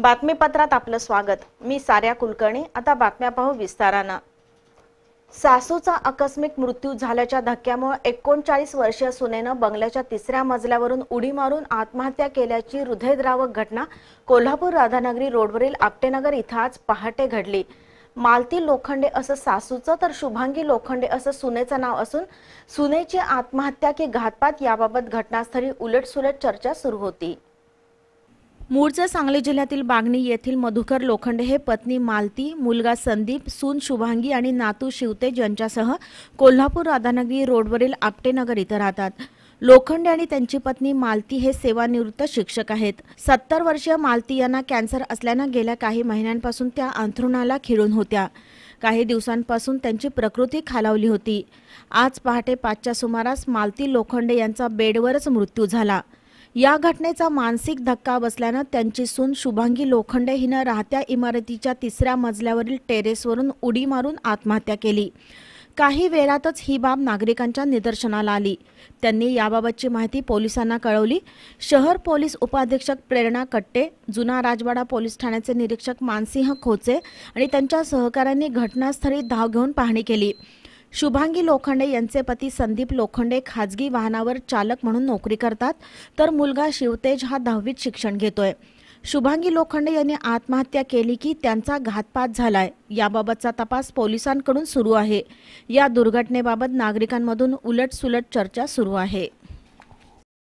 बातमीपत्रात आपलं स्वागत. मी साऱ्या कुलकर्णी. आता बातम्या पाहू विस्तारानं. सासूचा आकस्मिक मृत्यू झाल्याच्या धक्क्यामुळे एकोणचाळीस वर्षीय सुनेनं बंगल्याच्या तिसऱ्या मजल्यावरून उडी मारून आत्महत्या केल्याची हृदयद्रावक घटना कोल्हापूर राधानगरी रोडवरील आपटेनगर इथं आज पहाटे घडली. मालती लोखंडे असं सासूचं तर शुभांगी लोखंडे असं सुनेचं नाव असून सुनेची आत्महत्या की घातपात याबाबत घटनास्थळी उलटसुलट चर्चा सुरू होती. मूळचे सांगली जिल्ह्यातील बागणी येथील मधुकर लोखंडे हे पत्नी मालती मुलगा संदीप सून शुभांगी आणि नातू शिवतेज यांच्यासह कोल्हापूर राधानगरी रोडवरील आपटेनगर इथं राहतात. लोखंडे आणि त्यांची पत्नी मालती हे सेवानिवृत्त शिक्षक आहेत. सत्तर वर्षीय मालती यांना कॅन्सर असल्यानं गेल्या काही महिन्यांपासून त्या अंथरुणाला खिळून होत्या. काही दिवसांपासून त्यांची प्रकृती खालावली होती. आज पहाटे पाचच्या सुमारास मालती लोखंडे यांचा बेडवरच मृत्यू झाला. या घटनेचा मानसिक धक्का बसल्यानं त्यांची सून शुभांगी लोखंडे हिनं राहत्या इमारतीच्या तिसऱ्या मजल्यावरील टेरेसवरून उडी मारून आत्महत्या केली. काही वेळातच ही बाब नागरिकांच्या निदर्शनाला आली. त्यांनी याबाबतची माहिती पोलिसांना कळवली. शहर पोलीस उपाधीक्षक प्रेरणा कट्टे जुना राजवाडा पोलीस ठाण्याचे निरीक्षक मानसिंह खोचे आणि त्यांच्या सहकाऱ्यांनी घटनास्थळी धाव घेऊन पाहणी केली. शुभांगी लोखंडे यांचे पती संदीप लोखंडे खाजगी वाहनावर चालक म्हणून नोकरी करतात तर मुलगा शिवतेज हा दहावीत शिक्षण घेतोय. शुभांगी लोखंडे यांनी आत्महत्या केली की त्यांचा घातपात झालाय. याबाबतचा तपास पोलिसांकडून सुरू आहे. या दुर्घटनेबाबत नागरिकांमधून उलटसुलट चर्चा सुरू आहे.